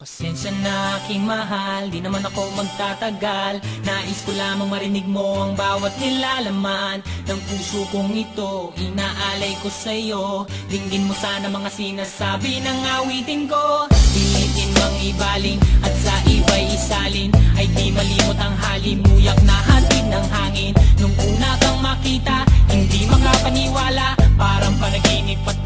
Pasensya na aking mahal, di naman ako magtatagal. Nais ko lamang marinig mo ang bawat nilalaman Ng puso kong ito, inaalay ko sa'yo Dinggin mo sana mga sinasabi ng awitin ko. Pilitin mang ibaling at sa iba'y isalin. Ay di malimot ang halimuyak na hatid ng hangin. Nung una kang makita, hindi makapaniwala. Parang panaginip at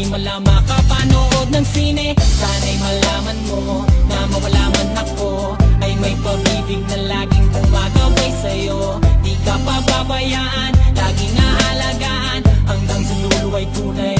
di malam makapanood ng sine. Sana'y malaman mo Na mawala man ako. Ay may pag-ibig na laging gumagabay sa'yo. Di ka pababayaan Laging aalagaan. Hanggang sa luluway tunay